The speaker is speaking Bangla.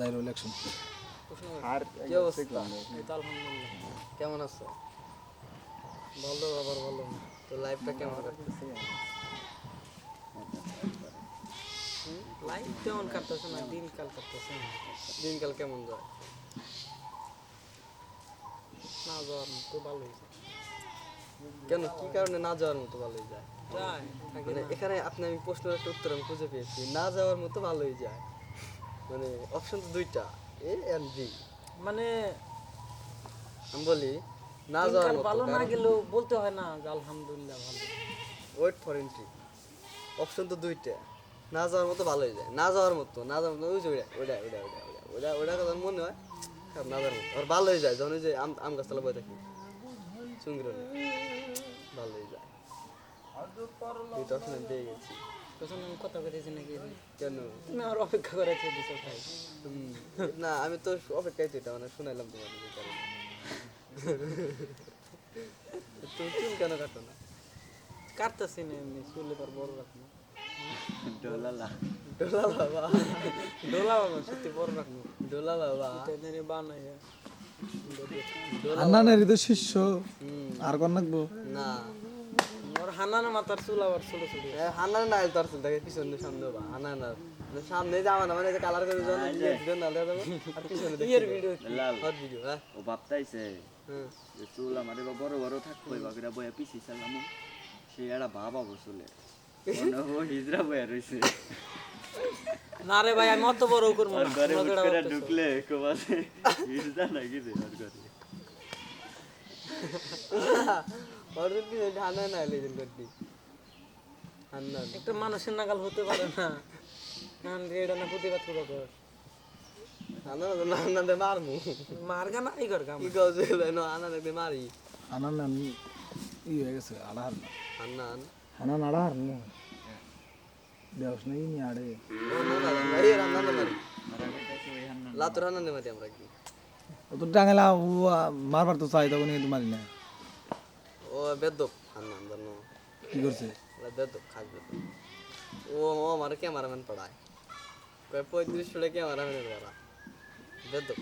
জাহির ইলেকশন আর কি অবস্থা? এই তো আলহামদুলিল্লাহ। কেমন আছো? ভালো আবার ভালো না। তো লাইফটা কেমন? কাটতেছে লাইফ তেমন কাটতেছে না দিনকাল কাটতেছে না। দিনকাল কেমন যায়? না যাওয়ার মতো ভালোই যায়। কেন কি কারণে না যাওয়ার মতো ভালোই যায়? যায় মানে এখানে আপনি আমি প্রশ্নের একটা উত্তর আমি খুঁজে পেয়েছি। না যাওয়ার মতো ভালোই যায়। মানে অপশন তো দুইটা এ এন্ড বি মানে আমি বলি না যাওয়ার মতো ভালো না গেলেও বলতে হয় না যে আলহামদুলিল্লাহ ভালো। ওয়েট ফর এন্ট্রি অপশন তো দুইটা। না যাওয়ার মতো ভালোই যায়। না যাওয়ার মতো না যাওয়ার মতো ওই যে ওইটা ওইটা ওইটা ওইটা ওইটা ওইটা কথা মনে হয়। না যাওয়ার মতো। আর ভালোই যায় যখন ওই যে আম আম গাছতলা বয়ে থাকি। চুঙ্গির ভালোই যায়। দুইটা অপশন পেয়ে গেছি। তখন আমি কথা বলেছি নাকি কেন? তুমি আমার অপেক্ষা করেছে দিছো ভাই। হুম, না আমি তো অপেক্ষায় তো এটা মানে শুনাইলাম তোমার তুমি চুল কেন কাটো না? কাটতেছি না এমনি চুলে পর বড় রাখব। ডলালা। ডোলা বাবা ডোলা বাবা সত্যি বড় রাখব। ডোলা বাবা এটা বানাই তো শিষ্য আর রাখব? না। হানানা মাথার চুল আবার ছোট ছোট। এ, হান্নার না তোর চুল থাকে পিছনে সামনে বা হান্নার না মানে সামনে যাওয়া না মানে কালার করে যখন ভিডিও না। যাবে আর পিছনে ইয়ের ভিডিও লাল। হট ভিডিও হ্যাঁ। ও ভাবতাইছে হুম যে চুল আমার এবার বড় বড় থাকব এবার করে বয়া পিছি চালাম সে একটা ভাবা বসলে ও হিজরা বয়া রইছে। না রে ভাই আমি অত বড় করব না। ঘরে। ঢুকলে কোবাসে হিজরা নাকি রে আর ঘরে। ওর কি হান্না না লেজেন্ড করতি হান্নার একটা মানুষের নাগাল হতে পারে না। না এটা না প্রতিবাদ করব কর হান্না না হান্না দে মারমু। মার গানা এই কর গাম কি কইছে না হান্না দে মারি। হান্নান ই হয়ে গেছে আড়াহার না হান্নান আড়াহার না দেওস নাই নি আড়ে। ও না না এই রান্না না মারি। লাতুর হান্না মারি আমরা কি? তো টাঙ্গেলা মারবার তো চাই তখন কিন্তু মারি না। ও বেদব হান্নান জানো কি করছে? বেদব খাস বেদব ও ও আমার ক্যামেরাম্যান পড়ায়। কয় পঁয়ত্রিশ ফুলে ক্যামেরাম্যানের বেদব